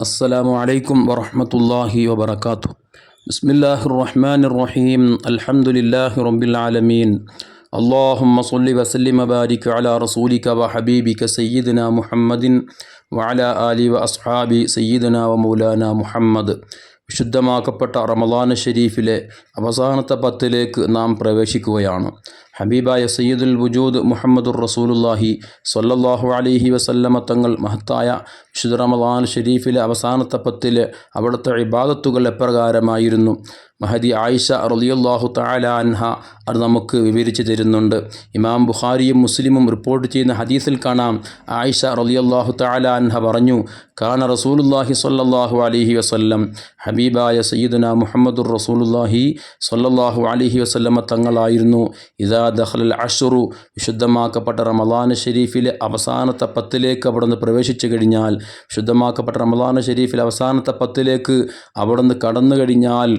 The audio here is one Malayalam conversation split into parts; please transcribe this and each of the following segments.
السلام عليكم ورحمة الله وبركاته بسم الله الرحمن الرحيم الحمد لله رب العالمين اللهم صل وسلم وبارك على رسولك وحبيبك سيدنا محمد وعلى آله وأصحاب سيدنا ومولانا محمد വിശുദ്ധമാക്കപ്പെട്ട റമദാൻ ഷരീഫിലെ അവസാനത്തെ പത്തിലേക്ക് നാം പ്രവേശിക്കുകയാണ് ഹബീബായ സയ്യിദുൽ വുജൂദ് മുഹമ്മദുർ റസൂലുല്ലാഹി സ്വല്ലല്ലാഹു അലൈഹി വസല്ലമ തങ്ങൾ മഹത്തായ വിശുദ്ധ റമദാൻ ഷരീഫിലെ അവസാനത്തെ പത്തിൽ അവിടുത്തെ ഇബാദത്തുകൾ എപ്രകാരമായിരുന്നു. മഹദി ആയിഷ റളിയല്ലാഹു തആല അൻഹ അത് നമുക്ക് വിവരിച്ചു തരുന്നുണ്ട്. ഇമാം ബുഖാരിയും മുസ്ലിമും റിപ്പോർട്ട് ചെയ്യുന്ന ഹദീസിൽ കാണാം. ആയിഷ റളിയല്ലാഹു തആല അൻഹ പറഞ്ഞു കാന റസൂലുല്ലാഹി സ്വല്ലല്ലാഹു അലൈഹി വസല്ലം. ഹബീബായ സയ്യിദുന മുഹമ്മദുർ റസൂലുല്ലാഹി സ്വല്ലല്ലാഹു അലൈഹി വസ്ല്ലമ തങ്ങളായിരുന്നു. ഇദാ ദഖലൽ അഷുറു വിശുദ്ധമാക്കപ്പെട്ട റമദാൻ ഷെരീഫിലെ അവസാനത്തെ പത്തിലേക്ക് അവിടുന്ന് പ്രവേശിച്ചു കഴിഞ്ഞാൽ വിശുദ്ധമാക്കപ്പെട്ട റമദാൻ ഷെരീഫിലെ അവസാനത്തെ പത്തിലേക്ക് അവിടുന്ന് കടന്നു കഴിഞ്ഞാൽ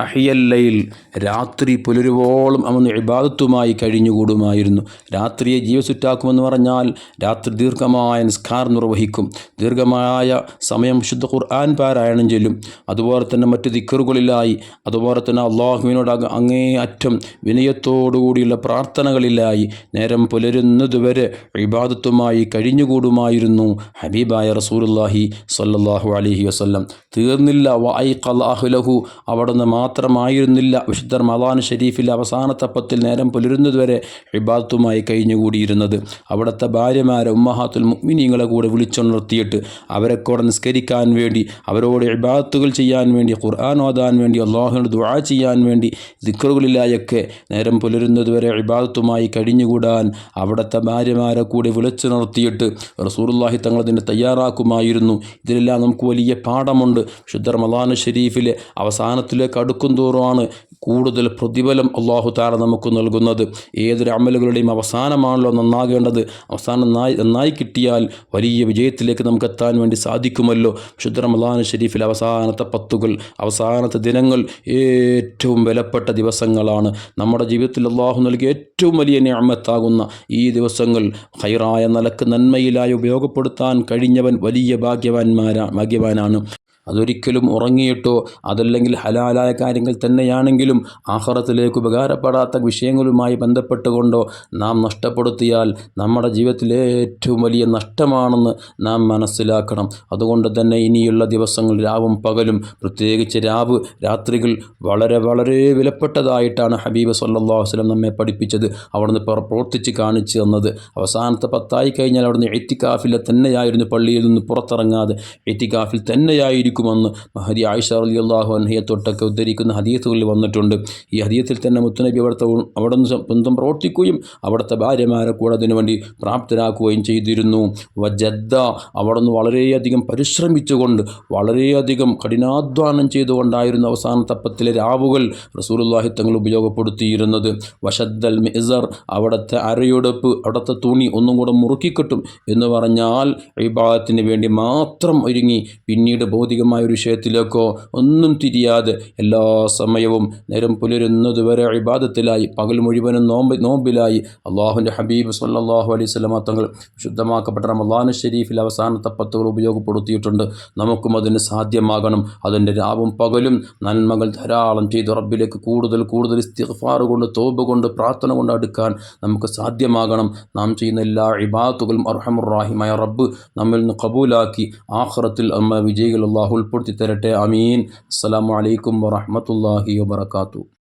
അഹിയല്ലയിൽ രാത്രി പുലരുവോളം അവൻ ഇബാദത്തുമായി കഴിഞ്ഞുകൂടുമായിരുന്നു. രാത്രിയെ ജീവസുറ്റാക്കുമെന്ന് പറഞ്ഞാൽ രാത്രി ദീർഘമായ നിസ്കാരം നിർവഹിക്കും. ദീർഘമായ സമയം ശുദ്ധ ഖുർആൻ പാരായണം ചെല്ലും. അതുപോലെ തന്നെ മറ്റ് ദിക്കറുകളിലായി അതുപോലെ തന്നെ അള്ളാഹുവിനോട് അങ്ങേ അറ്റം വിനയത്തോടുകൂടിയുള്ള പ്രാർത്ഥനകളിലായി നേരം പുലരുന്നതുവരെ ഇബാദത്തുമായി കഴിഞ്ഞുകൂടുമായിരുന്നു. ഹബീബായ റസൂലുല്ലാഹി സല്ലാഹു അലഹി വസല്ലം. തീർന്നില്ല. വായി കലാഹുലഹു അവിടുന്ന് മാത്രമായിരുന്നില്ല. വിശുദ്ധ മദാൻ ഷരീഫിൽ അവസാനത്തെ പത്തിൽ നേരം പുലരുന്നതുവരെ ഇബാദത്തുമായി കഴിഞ്ഞുകൂടിയിരുന്നത്. അവിടുത്തെ ഭാര്യമാരെ ഉമ്മഹാത്തുൽ മുഅ്മിനീങ്ങളെ കൂടെ വിളിച്ചുണർത്തിയിട്ട് അവരെ കൂടെ നിസ്കരിക്കാൻ വേണ്ടി അവരോട് ഇബാദത്തുകൾ ചെയ്യാൻ വേണ്ടി ഖുർആൻ ഓതാൻ വേണ്ടി അള്ളാഹുവിനോട് ദുആ ചെയ്യാൻ വേണ്ടി ദിക്കറുകളിലായൊക്കെ നേരം പുലരുന്നതുവരെ ഇബാദത്തുമായി കഴിഞ്ഞുകൂടാൻ അവിടുത്തെ ഭാര്യമാരെ കൂടി വിളിച്ചുണർത്തിയിട്ട് റസൂറുല്ലാഹി തങ്ങളതിനെ തയ്യാറാക്കുമായിരുന്നു. ഇതിലെല്ലാം നമുക്ക് വലിയ പാഠമുണ്ട്. ശുദ്ധ റമദാൻ ഷരീഫിലെ അവസാനത്തിലേക്ക് അടുക്കും തോറുമാണ് കൂടുതൽ പ്രതിഫലം അള്ളാഹു താര നമുക്ക് നൽകുന്നത്. ഏതൊരു അമലുകളുടെയും അവസാനമാണല്ലോ നന്നാകേണ്ടത്. അവസാനം നന്നായി നന്നായി കിട്ടിയാൽ വലിയ വിജയത്തിലേക്ക് നമുക്ക് എത്താൻ വേണ്ടി സാധിക്കുമല്ലോ. ശുദ്ധ റമദാൻ ഷരീഫിൽ അവസാനത്തെ പത്തുകൾ അവസാനത്തെ ദിനങ്ങൾ ഏറ്റവും വിലപ്പെട്ട ദിവസങ്ങളാണ്. നമ്മുടെ ജീവിതത്തിൽ അള്ളാഹു നൽകിയ ഏറ്റവും വലിയ ഞാമത്താകുന്ന ഈ ദിവസങ്ങൾ ഹൈറായ നിലയ്ക്ക് നന്മയിലായി ഉപയോഗപ്പെടുത്താൻ കഴിഞ്ഞവൻ വലിയ ഭാഗ്യവാന്മാരാ ഭാഗ്യവാനാണ്. അതൊരിക്കലും ഉറങ്ങിയിട്ടോ അതല്ലെങ്കിൽ ഹലാലായ കാര്യങ്ങൾ തന്നെയാണെങ്കിലും ആഹ്റത്തിലേക്ക് ഉപകാരപ്പെടാത്ത വിഷയങ്ങളുമായി ബന്ധപ്പെട്ടുകൊണ്ടോ നാം നഷ്ടപ്പെടുത്തിയാൽ നമ്മുടെ ജീവിതത്തിലെ ഏറ്റവും വലിയ നഷ്ടമാണെന്ന് നാം മനസ്സിലാക്കണം. അതുകൊണ്ട് തന്നെ ഇനിയുള്ള ദിവസങ്ങൾ രാവും പകലും പ്രത്യേകിച്ച് രാവ് രാത്രികൾ വളരെ വളരെ വിലപ്പെട്ടതായിട്ടാണ് ഹബീബ് സല്ലാ വസ്ലം നമ്മെ പഠിപ്പിച്ചത് അവിടുന്ന് പ്രവർത്തിച്ച് കാണിച്ചു തന്നത്. അവസാനത്തെ പത്തായി കഴിഞ്ഞാൽ അവിടുന്ന് എറ്റിക്കാഫിലെ തന്നെയായിരുന്നു പള്ളിയിൽ നിന്ന് പുറത്തിറങ്ങാതെ. എറ്റിക്കാഫിൽ തന്നെയായിരിക്കും ഇരിക്കുമെന്ന് മഹതി ആയിഷ അലി അള്ളാഹു അൻഹയെ തൊട്ടൊക്കെ ഉദ്ധരിക്കുന്ന ഹദീസുകളിൽ വന്നിട്ടുണ്ട്. ഈ ഹദീസിൽ തന്നെ മുത്തനബി അവിടുത്തെ അവിടെ നിന്ന് സ്വന്തം പ്രവർത്തിക്കുകയും അവിടുത്തെ ഭാര്യമാരെ കൂടെ അതിനുവേണ്ടി പ്രാപ്തരാക്കുകയും ചെയ്തിരുന്നു. വജദ്ദ അവിടെ നിന്ന് വളരെയധികം പരിശ്രമിച്ചുകൊണ്ട് വളരെയധികം കഠിനാധ്വാനം ചെയ്തുകൊണ്ടായിരുന്നു അവസാന തപ്പത്തിലെ രാവുകൾ റസൂലുല്ലാഹി തങ്ങൾ ഉപയോഗപ്പെടുത്തിയിരുന്നത്. വശദ്ദൽ മിസർ അവിടുത്തെ അരയുടപ്പ് അവിടുത്തെ തുണി ഒന്നും കൂടെ മുറുക്കിക്കിട്ടും എന്ന് പറഞ്ഞാൽ വിഭാഗത്തിന് വേണ്ടി മാത്രം ഒരുങ്ങി പിന്നീട് ഭൗതിക ഭൗതികമായ ഒരു വിഷയത്തിലേക്കോ ഒന്നും തിരിയാതെ എല്ലാ സമയവും നേരം പുലരുന്നതുവരെ ഇബാദത്തിലായി പകൽ മുഴുവനും നോമ്പ് നോമ്പിലായി. അള്ളാഹുന്റെ ഹബീബ് സല്ലാഹു അലൈഹി സ്വലമ തങ്ങൾ ശുദ്ധമാക്കപ്പെട്ട റമദാന ഷെരീഫിൽ അവസാനത്തെ പത്തുകൾ ഉപയോഗപ്പെടുത്തിയിട്ടുണ്ട്. നമുക്കും അതിന് സാധ്യമാകണം. അതിന്റെ രാവും പകലും നന്മകൾ ധാരാളം ചെയ്ത് റബ്ബിലേക്ക് കൂടുതൽ കൂടുതൽ ഇസ്തിഫാർ കൊണ്ട് തോബ് കൊണ്ട് പ്രാർത്ഥന കൊണ്ട് അടുക്കാൻ നമുക്ക് സാധ്യമാകണം. നാം ചെയ്യുന്ന എല്ലാ ഇബാത്തുകളും അർഹമുറാഹിമായ റബ്ബ് നമ്മിൽ നിന്ന് കബൂലാക്കി. ആഹ്റത്തിൽ അമ്മ വിജയികൾ അള്ളാഹു ഉൾപ്പെടുത്തി തരട്ടെ. അമീൻ അസ്സാം വലൈക്കും വറഹമത്തല്ലാഹി